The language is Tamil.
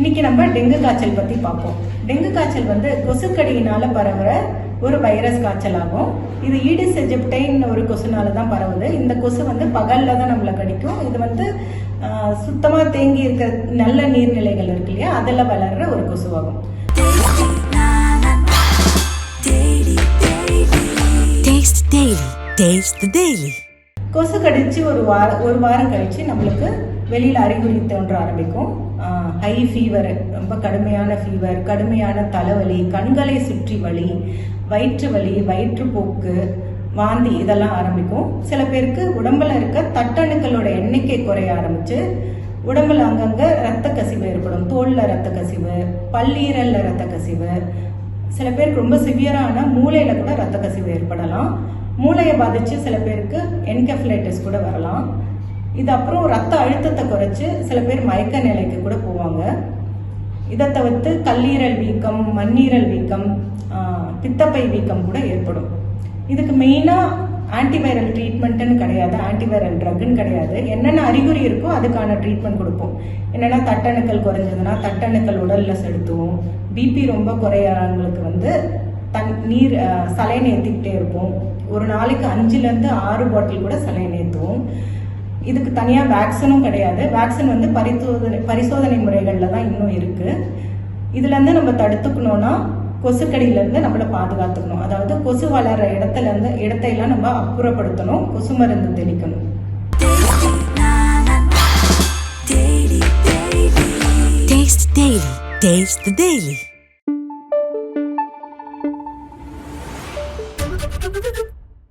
இன்னைக்கு நம்ம டெங்கு காய்ச்சல் பத்தி பார்ப்போம். டெங்கு காய்ச்சல் வந்து கொசுக்கடியினால பரவுற ஒரு வைரஸ் காய்ச்சல் ஆகும் இது ஈடிஸ் எஜிப்டைன் ஒரு கொசுனால தான் பரவுது. இந்த கொசு வந்து பகல்ல தான் நம்மளை கடிக்கும். இது வந்து சுத்தமாக சுத்தமா தேங்கி இருக்கிற நல்ல நீர்நிலைகள் இருக்கு இல்லையா? அதில் வளர்ற ஒரு கொசுவாகும். Taste Daily. Taste the Daily. கொசு கடிச்சு ஒரு வார ஒரு வாரம் கழித்து நம்மளுக்கு வெளியில் அறிகுறி தோன்ற ஆரம்பிக்கும். ஹை ஃபீவர் ரொம்ப கடுமையான ஃபீவர் கடுமையான தலைவலி கண்களை சுற்றி வலி வயிற்று வலி வயிற்றுப்போக்கு வாந்தி இதெல்லாம் ஆரம்பிக்கும். சில பேருக்கு உடம்புல இருக்க தட்டணுக்களோட எண்ணிக்கை குறைய ஆரம்பிச்சு உடம்புல அங்கங்கே ரத்த கசிவு ஏற்படும். தோளில் ரத்த கசிவு பல்லீரலில் ரத்த கசிவு. சில பேருக்கு ரொம்ப சிவியரான மூளையில் கூட ரத்த கசிவு ஏற்படலாம். மூளையை பாதிச்சு சில பேருக்கு என்கெஃபலைட்டிஸ் கூட வரலாம். இது அப்புறம் ரத்த அழுத்தத்தை குறைச்சு சில பேர் மயக்க நிலைக்கு கூட போவாங்க. இதை தவிர்த்து கல்லீரல் வீக்கம் மண்ணீரல் வீக்கம் பித்தப்பை வீக்கம் கூட ஏற்படும். இதுக்கு மெயினாக ஆன்டிவைரல் ட்ரீட்மெண்ட்டுன்னு கிடையாது ஆன்டிவைரல் ட்ரக்குன்னு கிடையாது. என்னென்ன அறிகுறி இருக்கோ அதுக்கான ட்ரீட்மெண்ட் கொடுப்போம். என்னென்னா தட்டணுக்கள் குறைஞ்சதுன்னா தட்டணுக்கள் உடலில் செலுத்துவோம். பிபி ரொம்ப குறையறவங்களுக்கு வந்து தன் நீர் சலைன் ஏற்றிக்கிட்டே இருப்போம். ஒரு நாளைக்கு அஞ்சுலேருந்து ஆறு பாட்டில் கூட சலைன் ஏற்றுவோம் இதுக்கு தனியாக வேக்சினும் கிடையாது. வேக்சின் வந்து பரிசோதனை பரிசோதனை முறைகளில் தான் இன்னும் இருக்குது இதுலேருந்து நம்ம தடுத்துக்கணும்னா கொசுக்கடியிலேருந்து நம்மளை பாதுகாத்துக்கணும். அதாவது கொசு வளர்கிற இடத்துலேருந்து இடத்தையெல்லாம் நம்ம அப்புறப்படுத்தணும். கொசு மருந்து தெளிக்கணும். Taste Daily. Taste the Daily. Thank you.